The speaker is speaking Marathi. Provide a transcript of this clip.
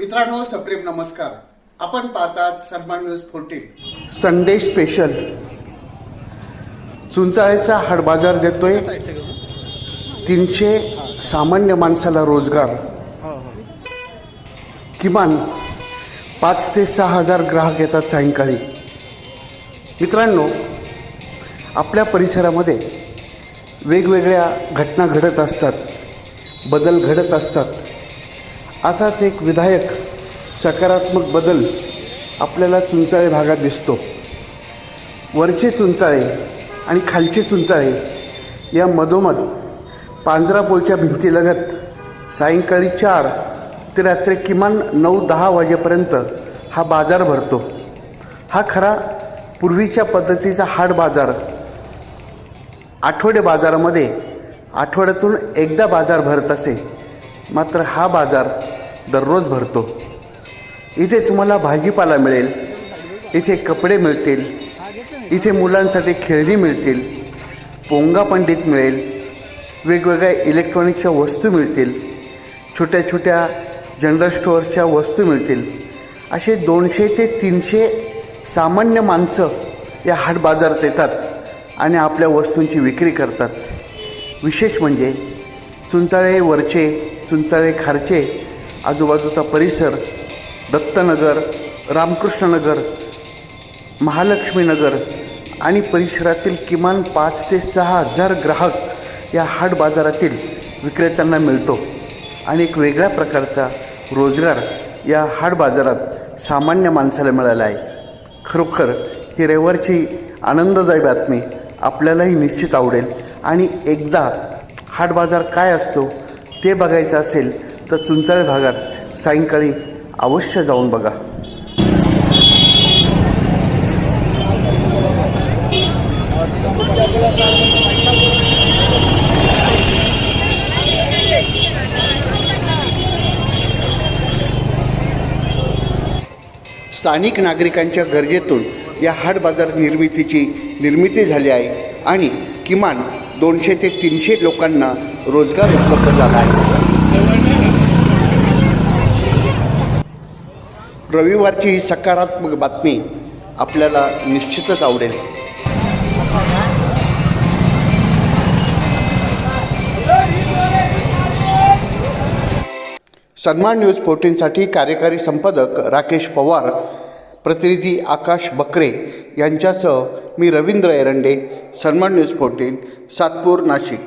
मित्रांनो सप्रेम नमस्कार. आपण पाहतात Sanman news fourteen Sunday special चुंचाळ्याचा हाडबाजार देतोय. तीनशे सामान्य माणसाला रोजगार. किमान पाच ते सहा हजार ग्राहक येतात सायंकाळी. मित्रांनो आपल्या परिसरामध्ये वेगवेगळ्या घटना घडत असतात. बदल घडत असतात. असाच एक विधायक सकारात्मक बदल आपल्याला चुंचाळे भागात दिसतो. वरचे चुंचाळे आणि खालचे चुंचाळे या मधोमध पांजरापोलच्या भिंतीलगत सायंकाळी चार ते रात्री किमान नऊ दहा वाजेपर्यंत हा बाजार भरतो. हा खरा पूर्वीच्या पद्धतीचा हाट बाजार. आठवडे बाजारामध्ये आठवड्यातून एकदा बाजार भरत असे. मात्र हा बाजार दररोज भरतो. इथे तुम्हाला भाजीपाला मिळेल इथे कपडे मिळतील इथे मुलांसाठी खेळणी मिळतील पोंगा पंडित मिळेल वेगवेगळ्या इलेक्ट्रॉनिकच्या वस्तू मिळतील छोट्या छोट्या जनरल स्टोअरच्या वस्तू मिळतील. असे दोनशे ते तीनशे सामान्य माणसं या हाट बाजारात येतात आणि आपल्या वस्तूंची विक्री करतात. विशेष म्हणजे चुंचाळे वरचे चुंचाळे खारचे आजूबाजूचा परिसर दत्तनगर रामकृष्णनगर महालक्ष्मीनगर आणि परिसरातील किमान पाच ते सहा हजार ग्राहक या हाट बाजारातील विक्रेत्यांना मिळतो. आणि एक वेगळ्या प्रकारचा रोजगार या हाट बाजारात सामान्य माणसाला मिळाला आहे. खरोखर ही रविवारची आनंददायी बातमी आपल्यालाही निश्चित आवडेल. आणि एकदा हाट बाजार काय असतो ते बघायचं असेल तर चुंचाळे भागात सायंकाळी अवश्य जाऊन बघा. स्थानिक नागरिकांच्या गरजेतून या हाट बाजार निर्मितीची निर्मिती झाली आहे आणि किमान दोनशे ते तीनशे लोकांना रोजगार उपलब्ध झाला आहे. रविवारची ही सकारात्मक बातमी आपल्याला निश्चितच आवडेल. सन्मान न्यूज फोर्टीनसाठी कार्यकारी संपादक राकेश पवार प्रतिनिधी आकाश बकरे यांच्यासह मी रवींद्र एरंडे सन्मान न्यूज फोर्टीन सातपूर नाशिक.